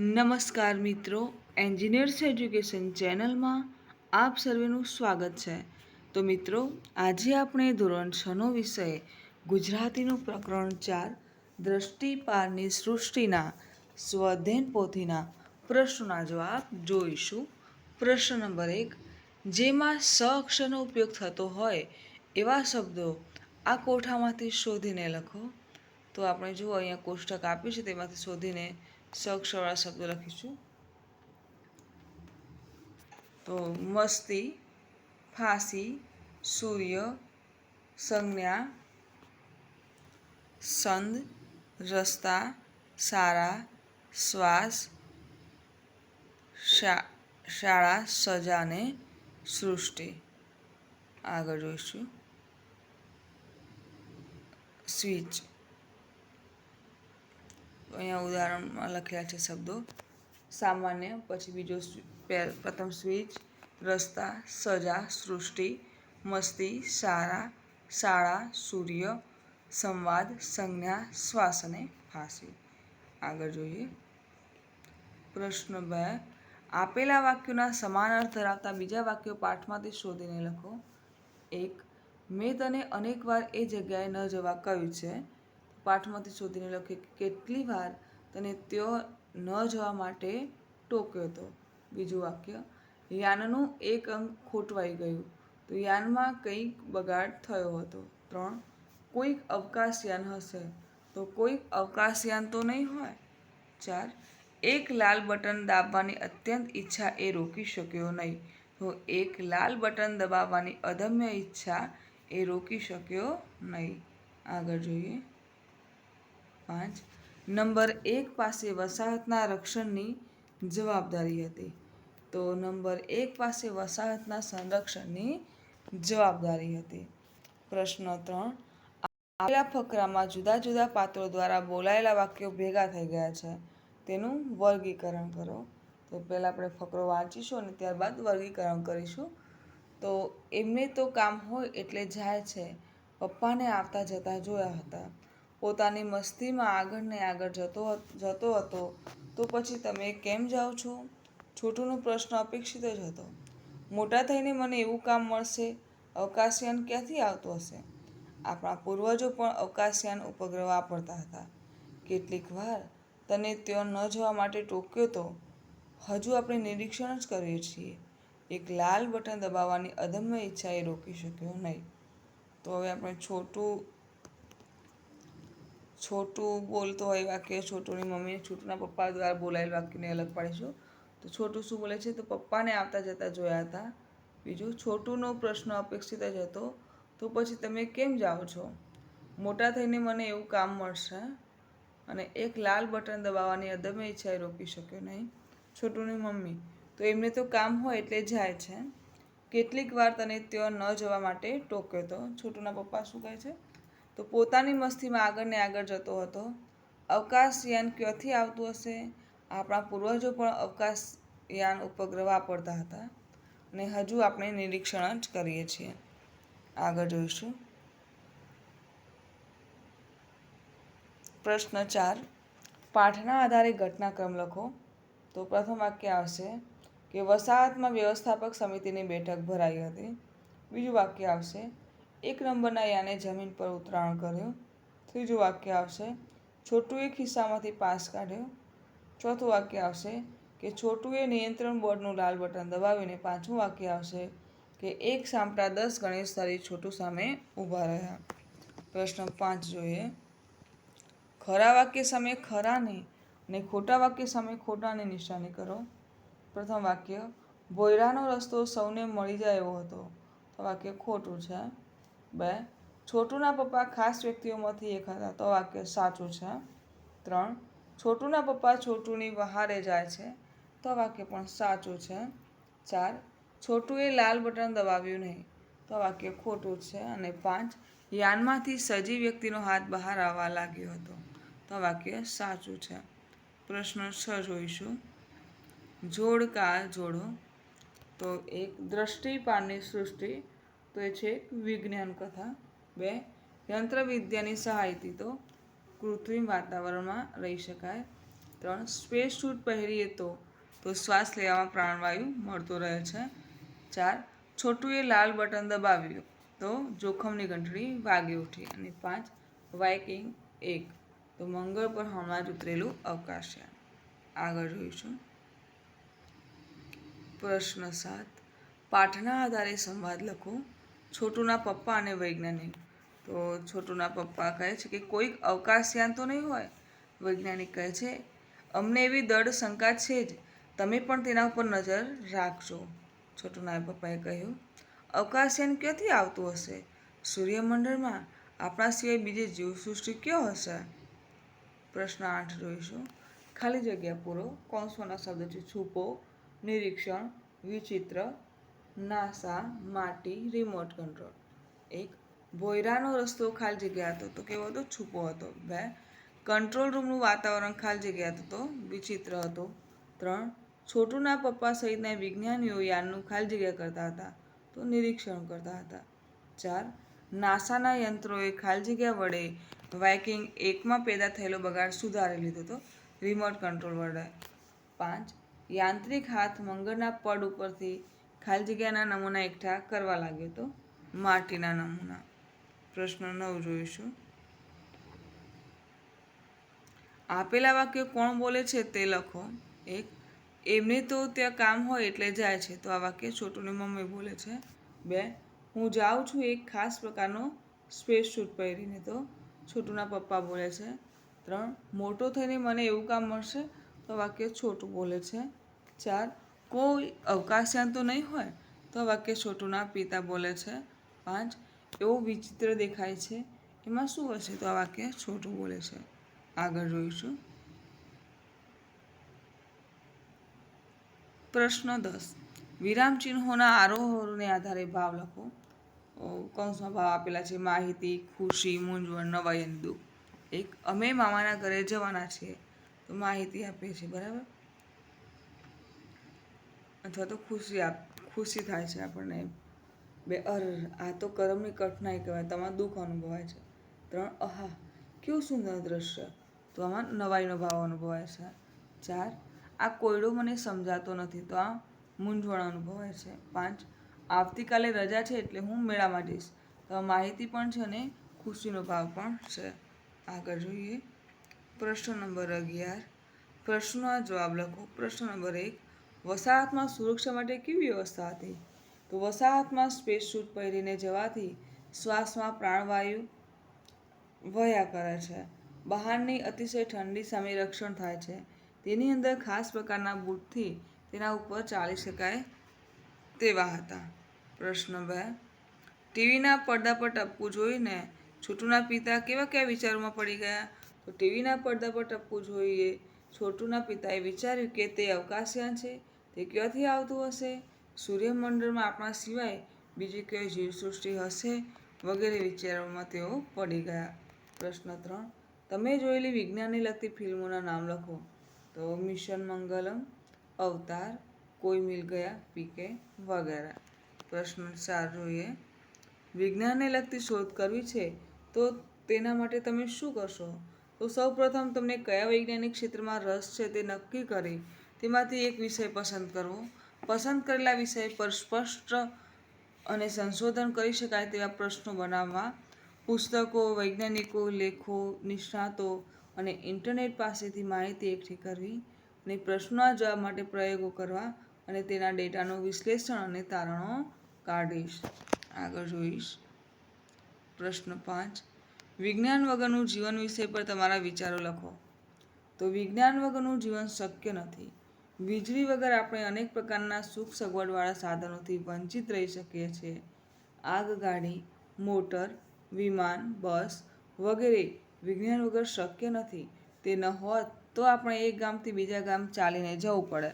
નમસ્કાર મિત્રો engineers education ચેનલમાં આપ સર્વેનું સ્વાગત છે. તો મિત્રો, આજે આપણે ધોરણ છનો વિષય ગુજરાતીનું પ્રકરણ ચાર દ્રષ્ટિપારની સૃષ્ટિના સ્વધેન પોથીના પ્રશ્નોના જવાબ જોઈશું. પ્રશ્ન નંબર એક, જેમાં સ અક્ષરનો ઉપયોગ થતો હોય એવા શબ્દો આ કોઠામાંથી શોધીને લખો. તો આપણે જુઓ, અહીંયા કોષ્ટક આપ્યું છે, તેમાંથી શોધીને સ અક્ષરવાળા શબ્દો લખીશું. તો મસ્તી, ફાંસી, સૂર્ય, સંજ્ઞા, સંદ, રસ્તા, સારા, શ્વાસ શાળા સજાને સૃષ્ટિ. આગળ જોઈશું. સ્વિચ. અહીંયા ઉદાહરણમાં લખેલા છે શબ્દો. સામાન્ય, પછી બીજો પ્રથમ સ્વિચ, રસ્તા, સજા, સૃષ્ટિ, મસ્તી, સારા, શાળા, સૂર્ય, સંવાદ, સંજ્ઞા, શ્વાસ અને ફાંસી આગળ જોઈએ. પ્રશ્ન બે, આપેલા વાક્યોના સમાન અર્થ ધરાવતા બીજા વાક્યો પાઠમાંથી શોધીને લખો. એક, મેં તને અનેકવાર એ જગ્યાએ ન જવા કહ્યું છે. પાઠમાંથી શોધીને લખે કેટલી વાર તને ત્યાં ન જવા માટે ટોક્યો હતો. બીજું વાક્ય, યાનનું એક અંક ખોટવાઈ ગયું. તો યાનમાં કંઈક બગાડ થયો હતો. ત્રણ, કોઈક અવકાશયાન હશે. તો કોઈક અવકાશયાન તો નહીં હોય. ચાર, એક લાલ બટન દાબવાની અત્યંત ઈચ્છા એ રોકી શક્યો નહીં. તો એક લાલ બટન દબાવવાની અદમ્ય ઈચ્છા એ રોકી શક્યો નહીં. આગળ જોઈએ. પાંચ. નંબર એક પાસે વસાહતના રક્ષણની જવાબદારી હતી. તો નંબર એક પાસે વસાહતના સંરક્ષણની જવાબદારી હતી. પ્રશ્ન ત્રણ. આપેલા ફકરામાં જુદા જુદા પાત્રો દ્વારા બોલાયેલા વાક્યો ભેગા થઈ ગયા છે. તેનું વર્ગીકરણ કરો. તો પહેલાં આપણે ફકરો વાંચીશું અને ત્યારબાદ વર્ગીકરણ કરીશું. તો એમને તો કામ હોય એટલે જાય છે. પપ્પાને આવતા જતા જોયા હતા. પોતાની મસ્તીમાં આગળ ને આગળ જતો જતો હતો, તો પછી તમે કેમ જાઓ છો? છોટુનો પ્રશ્ન અપેક્ષિત જ હતો. મોટા થઈને મને એવું કામ મળશે? અવકાશયાન ક્યાંથી આવતું હશે? આપણા પૂર્વજો પણ અવકાશયાન ઉપગ્રહ વાપરતા હતા. કેટલીક વાર તને ત્યાં ન જવા માટે ટોક્યો તો હજુ આપણે નિરીક્ષણ જ કરીએ છીએ. એક લાલ બટન દબાવવાની અદમ્ય ઈચ્છા એ રોકી શક્યો નહીં. તો હવે આપણે છોટું છોટું બોલતો હોય વાક્ય, છોટુની મમ્મી છોટુના પપ્પા દ્વારા બોલાયેલ વાક્યને અલગ પાડીશું તો છોટું શું બોલે છે? તો પપ્પાને આવતા જતા જોયા હતા. બીજું, છોટુનો પ્રશ્ન અપેક્ષિત જ હતો. તો પછી તમે કેમ જાઓ છો? મોટા થઈને મને એવું કામ મળશે? અને એક લાલ બટન દબાવવાની અદમ્ય ઈચ્છા એ રોકી શક્યો નહીં. છોટુની મમ્મી, તો એમને તો કામ હોય એટલે જાય છે. કેટલીક વાર તને ત્યાં ન જવા માટે ટોક્યો તો. છોટુના પપ્પા શું કહે છે? તો પોતાની મસ્તીમાં આગળ ને આગળ જતો હતો. અવકાશયાન ક્યાંથી આવતું હશે? આપણા પૂર્વજો પણ અવકાશયાન ઉપગ્રહ વાપરતા હતા અને હજુ આપણે નિરીક્ષણ જ કરીએ છીએ. આગળ જોઈશું. પ્રશ્ન ચાર. પાઠના આધારે ઘટનાક્રમ લખો. તો પ્રથમ વાક્ય આવશે કે વસાહતમાં વ્યવસ્થાપક સમિતિની બેઠક ભરાઈ હતી. બીજું વાક્ય આવશે એક નંબરના યાને જમીન પર ઉતરાણ કર્યું. ત્રીજું વાક્ય આવશે, છોટુએ ખિસ્સામાંથી પાસ કાઢ્યો. ચોથું વાક્ય આવશે, કે છોટુએ નિયંત્રણ બોર્ડનું લાલ બટન દબાવીને પાંચમું વાક્ય આવશે, કે એક સાંપડા દસ ગણેશ તારી છોટું સામે ઊભા રહ્યા. પ્રશ્ન પાંચ જોઈએ, ખરા વાક્ય સામે ખરાની અને ખોટા વાક્ય સામે ખોટાની નિશાની કરો. પ્રથમ વાક્ય, ભોયરાનો રસ્તો સૌને મળી જાય એવો હતો. તો વાક્ય ખોટું છે. બે. છોટુના પપ્પા ખાસ વ્યક્તિઓમાંથી એક હતા તો વાક્ય સાચું છે. ત્રણ. છોટુના પપ્પા છોટુની વહારે જાય છે. તો વાક્ય પણ સાચું છે. ચાર. છોટુએ લાલ બટન દબાવ્યું નહીં. તો વાક્ય ખોટું છે. અને પાંચ. યાનમાંથી સજી વ્યક્તિનો હાથ બહાર આવવા લાગ્યો હતો. તો વાક્ય સાચું છે. પ્રશ્ન છ જોઈશું. જોડકા જોડો. તો એક દ્રષ્ટિપાળની સૃષ્ટિ. તો એ છે એક વિજ્ઞાન કથા. બે, યંત્રવિદ્યાની સહાયથી તો કૃત્રિમ વાતાવરણમાં રહી શકાય. ત્રણ, સ્પેસ સૂટ પહેરીએ તો તો શ્વાસ લેવામાં પ્રાણવાયુ મળતો રહે છે. ચાર, છોટુએ લાલ બટન દબાવ્યું તો જોખમની ઘંટડી વાગી ઉઠી. અને પાંચ, વાઇકિંગ એક તો મંગળ પર હમણાં જ ઉતરેલું અવકાશયાન આગળ જોઈશું. પ્રશ્ન સાત, પાઠના આધારે સંવાદ લખો. છોટુના પપ્પા અને વૈજ્ઞાનિક. તો છોટુના પપ્પા કહે છે કે કોઈક અવકાશયાન તો નહીં હોય? વૈજ્ઞાનિક કહે છે, અમને એવી દળ શંકા છે જ. તમે પણ તેના ઉપર નજર રાખજો. છોટુના પપ્પાએ કહ્યું, અવકાશયાન ક્યાંથી આવતું હશે? સૂર્યમંડળમાં? આપણા સિવાય બીજે જીવસૃષ્ટિ કયો હશે? પ્રશ્ન આઠ જોઈશું. ખાલી જગ્યા પૂરો. કોન્સોના શબ્દ છે છુપો? નિરીક્ષણ? વિચિત્ર? નાસા માટી રિમોટ કંટ્રોલ એક ભોયરાનો રસ્તો ખાલી જગ્યા હતો તો કેવો હતો? છૂપો હતો. બે કંટ્રોલ રૂમનું વાતાવરણ ખાલી જગ્યા હતો તો વિચિત્ર હતો. ત્રણ, છોટુના પપ્પા સહિતના વિજ્ઞાનીઓ યાનનું ખાલી જગ્યા કરતા હતા તો નિરીક્ષણ કરતા હતા. ચાર, નાસાના યંત્રોએ ખાલી જગ્યા વડે વાઇકિંગ એકમાં પેદા થયેલો બગાડ સુધારી લીધો હતો રિમોટ કંટ્રોલ વડે. પાંચ, યાંત્રિક હાથ મંગળના પડ ઉપરથી ખાલી જગ્યાના નમૂના એકઠા કરવા લાગ્યો તો માટીના નમૂના. પ્રશ્ન નવ જોઈશું. આપેલા વાક્ય કોણ બોલે છે તે લખો. એક, એમને તો ત્યાં કામ હોય એટલે જાય છે, તો આ વાક્ય છોટુની મમ્મી બોલે છે. બે, હું જાઉં છું એક ખાસ પ્રકારનો સ્પેસ શૂટ પહેરીને, તો છોટુના પપ્પા બોલે છે. ત્રણ, મોટો થઈને મને એવું કામ મળશે, તો વાક્ય છોટું બોલે છે. ચાર કોઈ અવકાશયાન તો નહીં હોય? તો વાક્ય છોટુના પિતા બોલે છે, પાંચ, એવો વિચિત્ર દેખાય છે, એમાં શું હશે? તો આ વાક્ય છોટું બોલે છે. આગળ જોઈશું. પ્રશ્ન દસ. વિરામ ચિહ્નોના આરોહોને આધારે ભાવ લખો. કૌંસમાં ભાવ આપેલા છે, માહિતી, ખુશી, મૂંઝવણ, નવાઈ દુઃખ. એક, અમે મામાના ઘરે જવાના છીએ, તો માહિતી આપીએ છીએ. બરાબર? અથવા તો ખુશી આપ, ખુશી થાય છે આપણને. બે અર, આ તો કરમની કઠનાઈ કહેવાય. તમારું દુઃખ અનુભવાય છે. ત્રણ અહા કેવું સુંદર દ્રશ્ય. તો આમાં નવાઈનો ભાવ અનુભવાય છે. ચાર, આ કોયડો મને સમજાતો નથી. તો આ મૂંઝવણ અનુભવાય છે. પાંચ, આવતીકાલે રજા છે એટલે હું મેળામાં જઈશ. તો માહિતી પણ છે અને ખુશીનો ભાવ પણ છે. આગળ જોઈએ. પ્રશ્ન નંબર અગિયાર. પ્રશ્નનો જવાબ લખો. પ્રશ્ન નંબર એક વસાહતમાં સુરક્ષા માટે કેવી વ્યવસ્થા હતી? તો વસાહતમાં સ્પેસ સૂટ પહેરીને જવાથી શ્વાસમાં પ્રાણવાયુ વહ્યા કરે છે. બહારની અતિશય ઠંડી સામે રક્ષણ થાય છે. તેની અંદર ખાસ પ્રકારના બૂટથી તેના ઉપર ચાલી શકાય તેવા હતા. પ્રશ્ન બે. ટીવીના પડદા પર ટપકું જોઈને છોટુના પિતા કેવા કેવા વિચારોમાં પડી ગયા? તો ટીવીના પડદા પર ટપકું જોઈએ છોટુના પિતાએ વિચાર્યું કે તે અવકાશયાન છે. તે ક્યાંથી આવતું હશે? સૂર્યમંડળમાં આપણા સિવાય બીજી કઈ જીવસૃષ્ટિ હશે? વગેરે વિચારોમાં તેઓ પડી ગયા. પ્રશ્ન ત્રણ. તમે જોયેલી વિજ્ઞાનને લગતી ફિલ્મોના નામ લખો. તો મિશન મંગલમ, અવતાર, કોઈ મિલ ગયા, પીકે વગેરે. પ્રશ્ન ચાર જોઈએ. વિજ્ઞાનને લગતી શોધ કરવી છે, તો તેના માટે તમે શું કરશો? તો સૌપ્રથમ તમને કયા વૈજ્ઞાનિક ક્ષેત્રમાં રસ છે તે નક્કી કરી તેમાંથી એક વિષય પસંદ કરવો. પસંદ કરેલા વિષય પર સ્પષ્ટ અને સંશોધન કરી શકાય તેવા પ્રશ્નો બનાવવા. પુસ્તકો, વૈજ્ઞાનિકો, લેખો, નિષ્ણાતો અને ઇન્ટરનેટ પાસેથી માહિતી એકઠી કરવી અને પ્રશ્નોના જવાબ માટે પ્રયોગો કરવા અને તેના ડેટાનું વિશ્લેષણ અને તારણો કાઢીશ. આગળ જોઈશ. પ્રશ્ન પાંચ. વિજ્ઞાન વગરનું જીવન વિષય પર તમારા વિચારો લખો. તો વિજ્ઞાન વગરનું જીવન શક્ય નથી. વીજળી વગર આપણે અનેક પ્રકારના સુખ સગવડવાળા સાધનોથી વંચિત રહી શકીએ છીએ. આગગાડી મોટર, વિમાન, બસ વગેરે વિજ્ઞાન વગર શક્ય નથી. તે ન હોત તો આપણે એક ગામથી બીજા ગામ ચાલીને જવું પડે.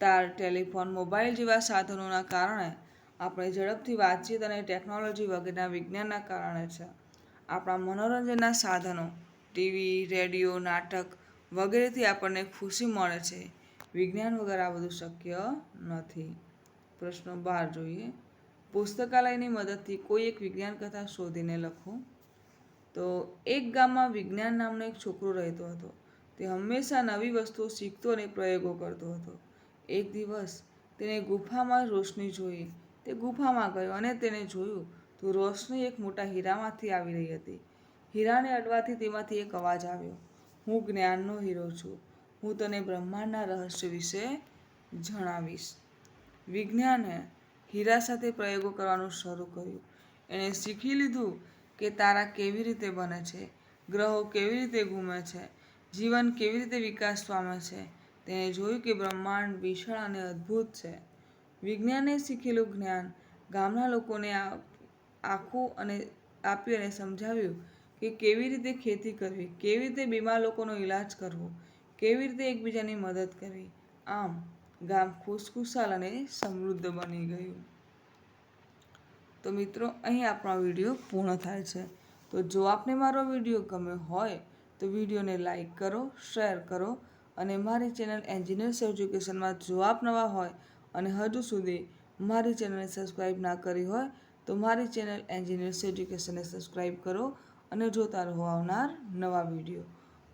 તાર, ટેલિફોન, મોબાઈલ જેવા સાધનોના કારણે આપણે ઝડપથી વાતચીત અને ટેકનોલોજી વગેરેના વિજ્ઞાનના કારણે છે. આપણા મનોરંજનના સાધનો, ટીવી, રેડિયો, નાટક વગેરેથી આપણને ખુશી મળે છે. વિજ્ઞાન વગર આ બધું શક્ય નથી. પ્રશ્નો બાર જોઈએ. પુસ્તકાલયની મદદથી કોઈ એક વિજ્ઞાન કથા શોધીને લખો. તો એક ગામમાં વિજ્ઞાન નામનો એક છોકરો રહેતો હતો. તે હંમેશા નવી વસ્તુઓ શીખતો અને પ્રયોગો કરતો હતો. એક દિવસ તેણે ગુફામાં રોશની જોઈ. તે ગુફામાં ગયો અને તેણે જોયું તો રોશની એક મોટા હીરામાંથી આવી રહી હતી. હીરાને અડવાથી તેમાંથી એક અવાજ આવ્યો. હું જ્ઞાનનો હીરો છું. હું તને બ્રહ્માંડના રહસ્ય વિશે જણાવીશ. વિજ્ઞાને હીરા સાથે પ્રયોગો કરવાનું શરૂ કર્યું. એણે શીખી લીધું કે તારા કેવી રીતે બને છે, ગ્રહો કેવી રીતે ઘૂમે છે, જીવન કેવી રીતે વિકાસ પામે છે. તેણે જોયું કે બ્રહ્માંડ વિશાળ અને અદ્ભુત છે. વિજ્ઞાને શીખેલું જ્ઞાન ગામના લોકોને આખું અને આપ્યું અને સમજાવ્યું કે કેવી રીતે ખેતી કરવી, કેવી રીતે બીમાર લોકોનો ઈલાજ કરવો કેવી રીતે એકબીજાની મદદ કરવી આમ, ગામ ખુશખુશાલ અને સમૃદ્ધ બની ગયું. તો મિત્રો, અહીં આપણો વીડિયો પૂર્ણ થાય છે. તો જો આપને મારો વીડિયો ગમ્યો હોય, તો વિડીયોને લાઈક કરો, શેર કરો અને મારી ચેનલ એન્જિનિયર્સ એજ્યુકેશનમાં જો આપ નવા હોય અને હજુ સુધી મારી ચેનલને સબસ્ક્રાઈબ ના કરી હોય, તો મારી ચેનલ એન્જિનિયર્સ એજ્યુકેશનને સબસ્ક્રાઈબ કરો અને જોતા રહો આવનાર નવા વીડિયો.